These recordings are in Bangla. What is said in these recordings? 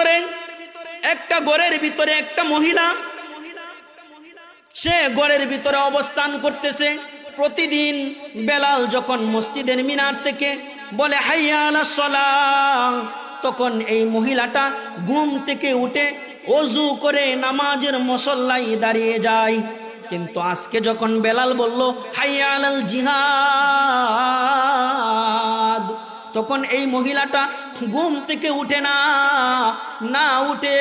ভিতরে, একটা গড়ের ভিতরে একটা মহিলা, সে গড়ের ভিতরে অবস্থান করতেছে। প্রতিদিন বেলাল যখন মসজিদের মিনার থেকে বলে, হাইয়া সলাহ, তখন এই মহিলাটা ঘুম থেকে উঠে অজু করে নামাজের মসল্লাই দাঁড়িয়ে যায়। কিন্তু আজকে যখন বেলাল বলল, হাইয়া আলাল জিহাদ তখন এই মহিলাটা ঘুম থেকে উঠে না না উঠে।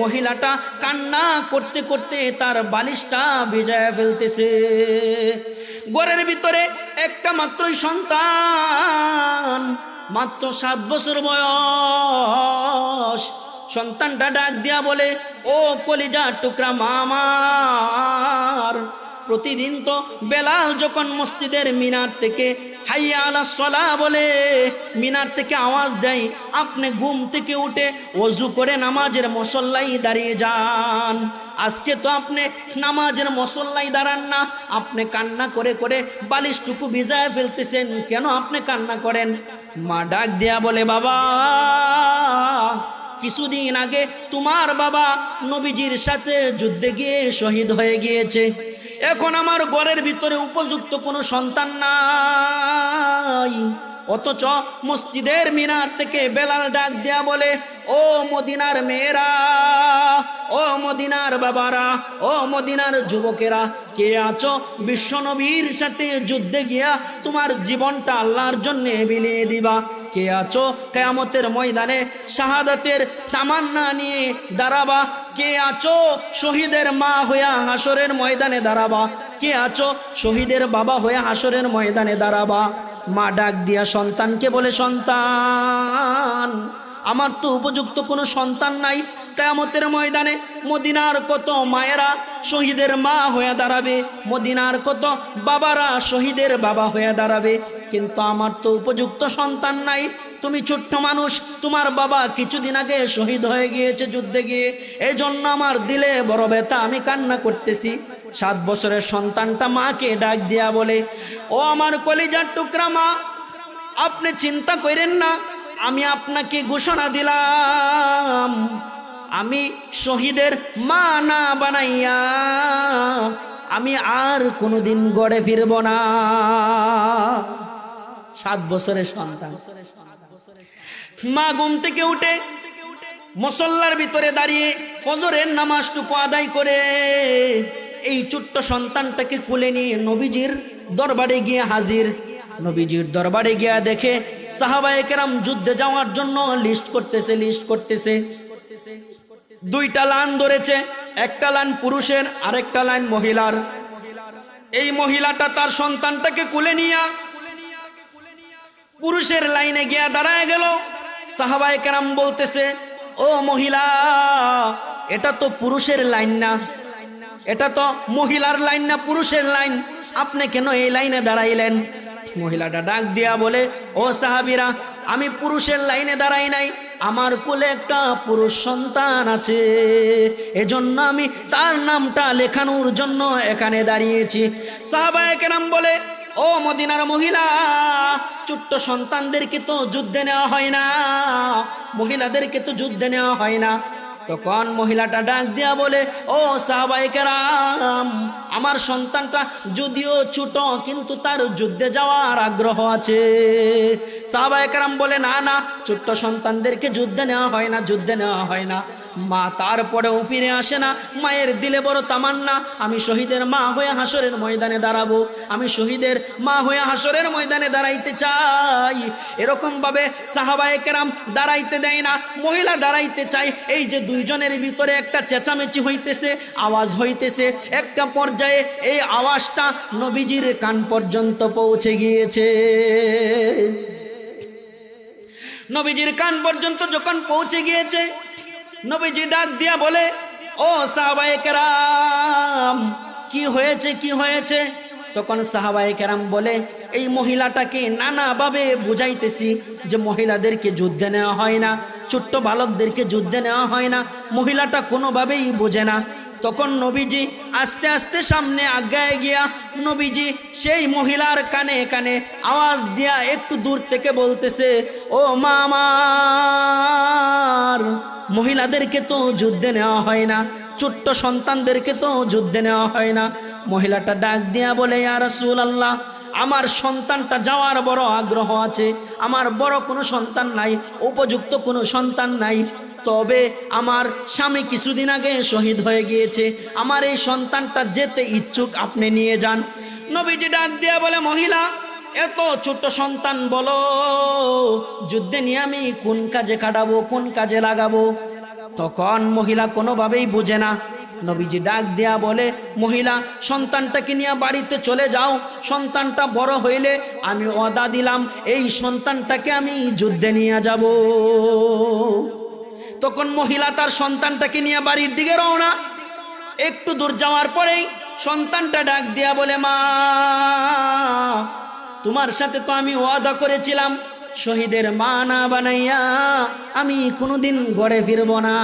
মহিলাটা কান্না করতে করতে তার বালিশটা ভিজায় ফেলতেছে। ঘরের ভিতরে একটা মাত্রই সন্তান, মাত্র সাত বছর বয়স। সন্তানটা ডাক দিয়া বলে, ও কলিজা টুকরা মামার প্রতিদিন তো বেলাল যখন মসজিদের মিনার থেকে হাইয়া আলা সলা বলে, মিনার থেকে আওয়াজ দেয়, আপনি ঘুম থেকে উঠে অজু করে নামাজের মসল্লাই দাঁড়িয়ে যান। আজকে তো আপনি নামাজের মসল্লাই দাঁড়ান না, আপনি কান্না করে করে বালিশটুকু ভিজায় ফেলতেছেন, কেন আপনি কান্না করেন? মা ডাক দেয়া বলে, বাবা, কিছুদিন আগে তোমার বাবা নবীজির সাথে যুদ্ধে গিয়ে শহীদ হয়ে গিয়েছে। এখন আমার ঘরের ভিতরে উপযুক্ত কোনো সন্তান নাই। অথচ মসজিদের মিনার থেকে বেলাল ডাক দেয়া বলে, ও মদিনার মেয়েরা, ও মদিনার বাবারা, ও মদিনার যুবকেরা, কে আছো? বিশ্বনবীর সাথে যুদ্ধে গিয়া তোমার জীবনটা আল্লাহর জন্যে বিলিয়ে দিবা। কে আছো? কেয়ামতের ময়দানে শাহাদাতের তামান্না নিয়ে দাঁড়াবা। কে আছো? শহীদের মা হইয়া হাসরের ময়দানে দাঁড়াবা। কে আছো? শহীদের বাবা হইয়া হাসরের ময়দানে দাঁড়াবা। মা ডাক দিয়া সন্তানকে বলে, সন্তান আমার তো উপযুক্ত কোনো সন্তান নাই। কেয়ামতের ময়দানে মদিনার কত মায়েরা শহীদের মা হয়ে দাঁড়াবে, মদিনার কত বাবারা শহীদের বাবা হয়ে দাঁড়াবে। কিন্তু আমার তো উপযুক্ত সন্তান নাই। তুমি ছোট্ট মানুষ, তোমার বাবা কিছুদিন আগে শহীদ হয়ে গিয়েছে যুদ্ধে গিয়ে। এই জন্য আমার দিলে বড় ব্যথা, আমি কান্না করতেছি। সাত বছরের সন্তানটা মাকে ডাক দিয়া বলে, ও আমার কলিজার টুকরা মা, আপনি চিন্তা করেন না আমি আপনাকে ঘোষণা দিলাম, আমি শহীদের মা না বানাইয়া, আমি আর কোনোদিন গড়ে ফিরব না। সাত বছরের সন্তান। মা ঘুম থেকে উঠে মসল্লার ভিতরে দাঁড়িয়ে ফজরের নামাজটুকু আদায় করে এই ছোট্ট সন্তানটাকে কুলে নিয়ে নবীজির দরবারে গিয়ে হাজির। নবীজির দরবারে গিয়া দেখে সাহাবায়ে কেরাম যুদ্ধে যাওয়ার জন্য লিস্ট করতেছে লিস্ট করতেছে। দুইটা লাইন ধরেছে, একটা লাইন পুরুষের, আরেকটা লাইন মহিলার। এই মহিলাটা তার সন্তানটাকে কুলে নিয়া পুরুষের লাইনে গিয়া দাঁড়ায় গেল। সাহাবায়ে কেরাম বলতেছে, ও মহিলা, এটা তো পুরুষের লাইন না। এটা তো মহিলার লাইন না, পুরুষের লাইন। আপনি কেন এই লাইনে দাঁড়াইলেন? মহিলাটা ডাক দিয়া বলে, ও সাহাবিরা, আমি পুরুষের লাইনে দাঁড়াই নাই। আমার কোলে একটা পুরুষ সন্তান আছে। এজন্য আমি তার নামটা লেখানোর জন্য এখানে দাঁড়িয়েছি। সাহাবায়কে নাম বলে, ও মদিনার মহিলা, ছোট্ট সন্তানদেরকে তো যুদ্ধে নেওয়া হয় না। মহিলাদেরকে তো যুদ্ধে নেওয়া হয় না। তখন মহিলাটা ডাক দিয়া বলে, ও সাহবাইকেরাম আমার সন্তানটা যদিও ছোট, কিন্তু তার যুদ্ধে যাওয়ার আগ্রহ আছে। সাহবাইকেরাম বলে, না না, ছোট্ট সন্তানদেরকে যুদ্ধে নেওয়া হয় না, যুদ্ধে নেওয়া হয় না। মা তারপরেও ফিরে আসে না। মায়ের দিলে বড় তামান্না। আমি শহীদের মা হয়ে হাসরের ময়দানে দাঁড়াবো। আমি শহীদের মা হয়ে হাসরের ময়দানে দাঁড়াইতে চাই। এরকম ভাবে সাহাবায়ে কেরাম দাঁড়াইতে দেয় না। মহিলা দাঁড়াইতে চায়। এই যে দুইজনের ভিতরে একটা চেঁচামেচি হইতেছে, আওয়াজ হইতেছে, একটা পর্যায়ে এই আওয়াজটা নবীজির কান পর্যন্ত পৌঁছে গিয়েছে। নবীজির কান পর্যন্ত যখন পৌঁছে গিয়েছে নবীজি ডাক দিয়া বলে, ও সাহাবায়ে কেরাম, কি হয়েছে কি হয়েছে? তখন সাহাবায়ে কেরাম বলে, এই মহিলাটাকে নানাভাবে বুঝাইতেছি যে মহিলাদেরকে যুদ্ধে নেওয়া হয় না, ছোট্ট বালকদেরকে যুদ্ধে নেওয়া হয় না, মহিলাটা কোনোভাবেই বোঝে না। তখন নবীজি আস্তে আস্তে সামনে আজ্ঞায় গিয়া নবীজি সেই মহিলার কানে কানে আওয়াজ দিয়া একটু দূর থেকে বলতেছে, ও মামার মহিলাদেরকে তো যুদ্ধে নেওয়া হয় না, ছোট্ট সন্তানদেরকে তো যুদ্ধে নেওয়া হয় না। মহিলাটা ডাক দিয়া বলে, ইয়া রাসূল আল্লাহ আমার সন্তানটা যাওয়ার বড় আগ্রহ আছে, আমার বড় কোনো সন্তান নাই, উপযুক্ত কোনো সন্তান নাই। তবে আমার স্বামী কিছুদিন আগে শহীদ হয়ে গিয়েছে, আমার এই সন্তানটা যেতে ইচ্ছুক, আপনি নিয়ে যান। নবীজি ডাক দিয়া বলে, মহিলা এত ছোট্ট সন্তান বলো, যুদ্ধে নিয়ে আমি কোন কাজে কাটাবো, কোন কাজে লাগাবো? তখন মহিলা কোনোভাবেই বুঝে না। নবীজি ডাক দেয়া বলে, মহিলা, সন্তানটাকে নিয়ে বাড়িতে চলে যাও, সন্তানটা বড় হইলে আমি অদা দিলাম, এই সন্তানটাকে আমি যুদ্ধে নিয়ে যাব। তখন মহিলা তার সন্তানটাকে নিয়ে বাড়ির দিকে রওনা। একটু দূর যাওয়ার পরেই সন্তানটা ডাক দিয়া বলে, মা তোমার সাথে তো আমি ওয়াদা করেছিলাম, শহীদের মা না বানাইয়া আমি কোনোদিন গড়ে ফিরব না।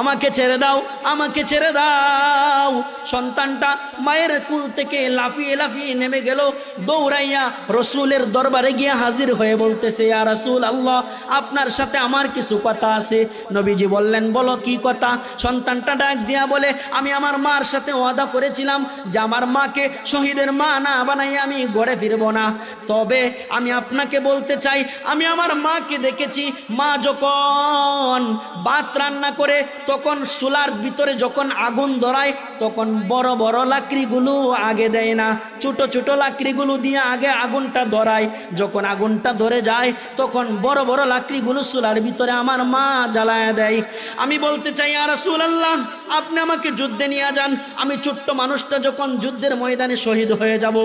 আমাকে ছেড়ে দাও, আমাকে ছেড়ে দাও। সন্তানটা মায়ের কুল থেকে লাফিয়ে লাফিয়ে নেমে গেল, দৌড়াইয়া রসুলের দরবারে গিয়ে হাজির হয়ে বলতেছে আর রসুল আল্লাহ আপনার সাথে আমার কিছু কথা আছে। নবীজি বললেন, বলো, কি কথা? সন্তানটা ডাক দিয়া বলে, আমি আমার মার সাথে ওয়াদা করেছিলাম যে আমার মাকে শহীদের মা না বানাইয়া আমি গড়ে ফিরব না। তবে আমি আপনাকে বলতে চাই, আমি আমার মাকে দেখেছি, মা যখন ভাত রান্না করে তখন চুলার ভিতরে যখন আগুন ধরায়, তখন বড় বড় লাকড়িগুলো আগে দেয় না। ছোট ছোট লাকড়িগুলো দিয়ে আগে আগুনটা ধরায়। যখন আগুনটা ধরে যায়, তখন বড় বড় লাকড়িগুলো চুলার ভিতরে আমার মা জ্বালায় দেয়। আমি বলতে চাই আর আল্লাহ আপনি আমাকে যুদ্ধে নিয়ে যান। আমি ছোট্ট মানুষটা যখন যুদ্ধের ময়দানে শহীদ হয়ে যাব,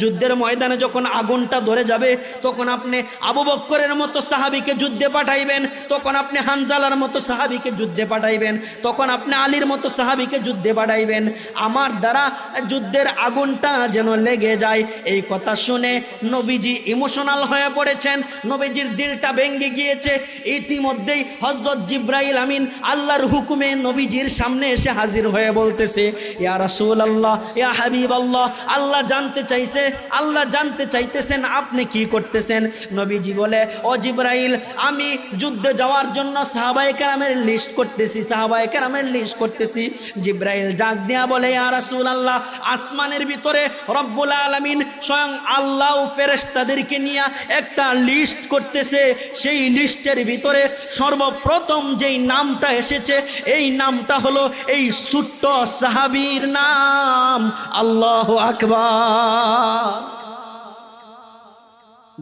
যুদ্ধের ময়দানে যখন আগুনটা ধরে যাবে, তখন আপনি আবু বক্করের মতো সাহাবিকে যুদ্ধে পাঠাইবেন, তখন আপনি হানজালার মতো সাহাবিকে যুদ্ধে পাঠাইবেন। তখন আপনি আলীর মতো সাহাবিকে যুদ্ধে বাড়াইবেন। আমার দ্বারা যুদ্ধের আগুনটা যেন লেগে যায়। এই কথা শুনে নবীজি ইমোশনাল হয়ে পড়েছেন। নবীজির দিলটা ভেঙে গিয়েছে। ইতিমধ্যেই হজরত জিব্রাইল আমিন আল্লাহর হুকুমে নবীজির সামনে এসে হাজির হয়ে বলতেছে, ইয়া রাসূল আল্লাহ ইয়া হাবিব আল্লাহ আল্লাহ জানতে চাইছে, আল্লাহ জানতে চাইতেছেন, আপনি কি করতেছেন? নবীজি বলে, ও জিব্রাইল, আমি যুদ্ধে যাওয়ার জন্য সাহাবায়ে কেরামের লিস্ট করতেছি সাহাবায়ে কেরামের লিস্ট করতেছি। জিব্রাইল ডাক দিয়া বলে, ইয়া রাসূল আল্লাহ আসমানের ভিতরে রব্বুল আলামিন স্বয়ং আল্লাহ ও ফেরেশতাদেরকে নিয়ে একটা লিস্ট করতেছে। সেই লিস্টের ভিতরে সর্বপ্রথম যেই নামটা এসেছে, এই নামটা হলো এই ছোট্ট সাহাবীর নাম, আল্লাহ আকবার।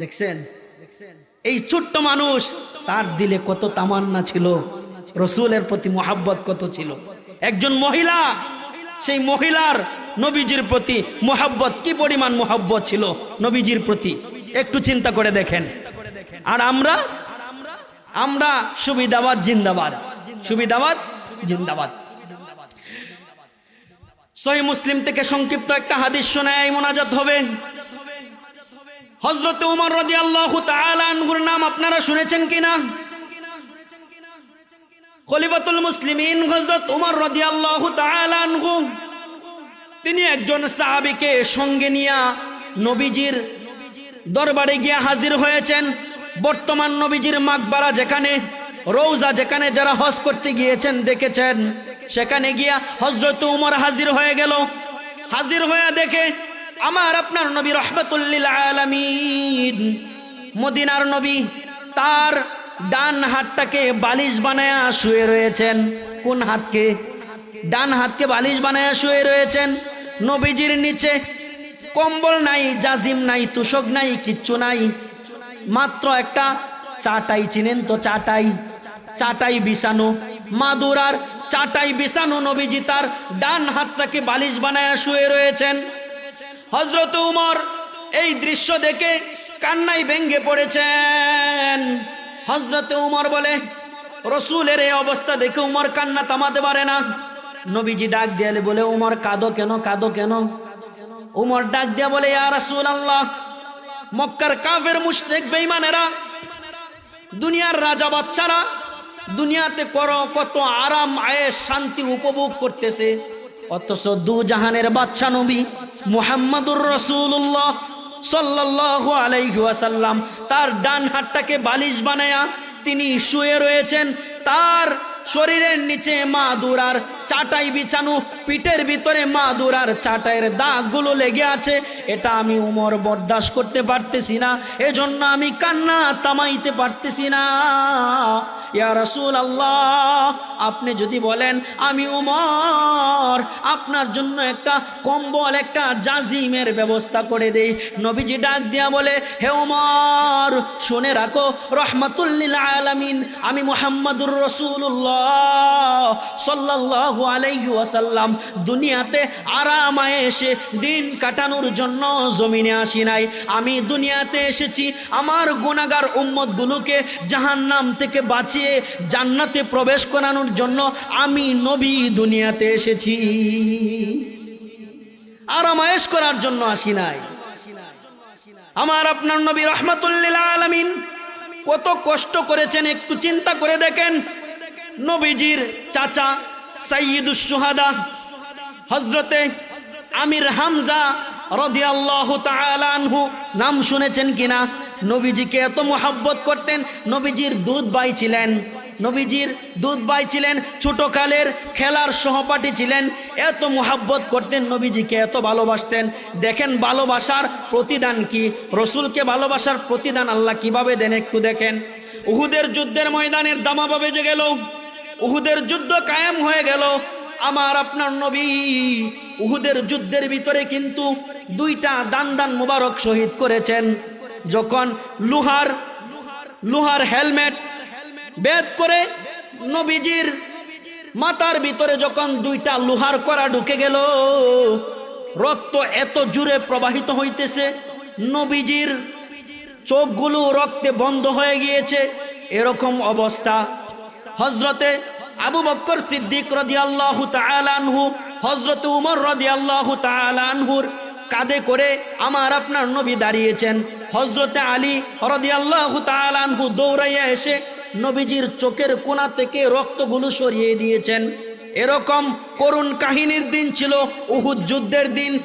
দেখছেন? এই ছোট্ট মানুষ, তার দিলে কত তামান্না ছিল। রসুলের প্রতি মোহাব্বত কত ছিল? একজন মহিলা, সেই মহিলার নবীজির প্রতি মোহাব্বত, কি পরিমাণ মোহাব্বত ছিল নবীজির প্রতি? একটু চিন্তা করে দেখেন। আর আমরা? আমরা সুবিধাবাদ, জিন্দাবাদ। সুবিধাবাদ, জিন্দাবাদ। সহি মুসলিম থেকে সংক্ষিপ্ত একটা হাদিস শোনায় মোনাজাত হবে। হজরত উমর রদি আল্লাহ নাম আপনারা শুনেছেন কিনা? খলিফাতুল মুসলিমিন হজরত উমর রদি আল্লাহ তিনি একজন সাহাবিকে সঙ্গে নিয়া নবীজির দরবারে গিয়া হাজির হয়েছেন। বর্তমান নবীজির মাকবারা যেখানে রৌজা যেখানে যারা হজ করতে গিয়েছেন দেখেছেন, সেখানে গিয়া হজরত উমর হাজির হয়ে গেল। হাজির হয়ে দেখে আমার আপনার নবী রহমতুল্লিল আলমিন, মদিনার নবী, তার ডান হাতটাকে বালিশ বানায়া শুয়ে রয়েছেন। কোন হাতকে? ডান হাতকে বালিশ বানায় শুয়ে রয়েছেন। নবীজির নিচে কম্বল নাই, জাজিম নাই, তুষক নাই, কিচ্ছু নাই। মাত্র একটা চাটাই চিনেন তো চাটাই? চাটাই বিছানো। মাদুরার চাটাই বিছানো নবীজি তার ডান হাতটাকে বালিশ বানায় শুয়ে রয়েছেন। হজরত উমর এই দৃশ্য দেখে কান্নাই ভেঙ্গে পড়েছেন। হজরত উমর বলে, রসুলের এই অবস্থা দেখে উমর কান্না থামাতে পারে না। নবীজি ডাক দিয়ালে বলে, উমর, কাঁদো কেন কাঁদো কেন? উমর ডাক দিয়া বলে, ইয়া রাসূল আল্লাহ মক্কার কাফের মুশরিক বেঈমানেরা, দুনিয়ার রাজা বাচ্চারা, দুনিয়াতে কর, কত আরাম, আয়েস, শান্তি উপভোগ করতেছে। অথচ দু জাহানের বাচ্চা নবী মুহাম্মাদুর রসুল্লাহ সাল্লাল্লাহু আলাইহি তার ডান হাতটাকে বালিশ বানায়া তিনি শুয়ে রয়েছেন তার শরীরের নিচে মা মাদুরার চাটাই বিছানো, পিঠের ভিতরে মা মাদুরার চাটাইয়ের দাগগুলো লেগে আছে। এটা আমি উমর বরদাস্ত করতে পারতেছি না, এজন্য আমি কান্না তামাইতে পারতেছি না। ইয়া রাসূল আল্লাহ আপনি যদি বলেন, আমি উমর, আপনার জন্য একটা কম্বল, একটা জাজিমের ব্যবস্থা করে দেই। নবীজি ডাক দিয়া বলে, হে উমর শুনে রাখো রহমাতুল্লিল আলামিন, আমি মুহাম্মাদুর রসুল্লাহ সাল্লাল্লাহু আলাইহি দুনিয়াতে আরামায় এসে দিন কাটানোর জন্য জমিনে আসি নাই। আমি দুনিয়াতে এসেছি, আমার গুনাহগার উম্মতগুলোকে জাহান্নাম থেকে বাঁচিয়ে জান্নাতে প্রবেশ করানোর জন্য আমি নবী দুনিয়াতে এসেছি। আরামায়েশ করার জন্য আসি নাই। আমার আপনার নবী রহমাতুল্লিল আলমিন কত কষ্ট করেছেন, একটু চিন্তা করে দেখেন। নবীজির চাচা সাইয়িদুস সুহাদা হজরতে আমির হামজা নাম শুনেছেন কিনা? নবীজিকে এত মোহাব্বত করতেন, নবীজির দুধ বাই ছিলেন নবীজির দুধ বাই ছিলেন, ছোটকালের খেলার সহপাঠী ছিলেন, এত মোহাব্বত করতেন নবীজিকে, এত ভালোবাসতেন। দেখেন, ভালোবাসার প্রতিদান কি? রসুলকে ভালোবাসার প্রতিদান আল্লাহ কীভাবে দেন একটু দেখেন। উহুদের যুদ্ধের ময়দানের দামাবা বেজে গেল। উহুদের যুদ্ধ কায়েম হয়ে গেল। আমার, আপনার নবী, উহুদের যুদ্ধের ভিতরে কিন্তু দুইটা দান দান মুবারক শহীদ করেছেন। যখন লুহার লুহার হেলমেট বেদ করে নবীজির মাথার ভিতরে যখন দুইটা লোহার করা ঢুকে গেল, রক্ত এত জুড়ে প্রবাহিত হইতেছে, নবীজির চোখগুলো রক্তে বন্ধ হয়ে গিয়েছে। এরকম অবস্থা। হজরতে আবু বক্কর সিদ্দিক রদি আল্লাহ তালানহু হজরত উমর রদি আল্লাহ তালানহুর কাঁধে করে আমার আপনার নবী দাঁড়িয়েছেন। হজরতে আলী রদি আল্লাহ তালানহু দৌড়াইয়া এসে নবীজির চোখের কোনা থেকে রক্তগুলো সরিয়ে দিয়েছেন। এরকম করুণ কাহিনীর দিন ছিল উহুদ যুদ্ধের দিন।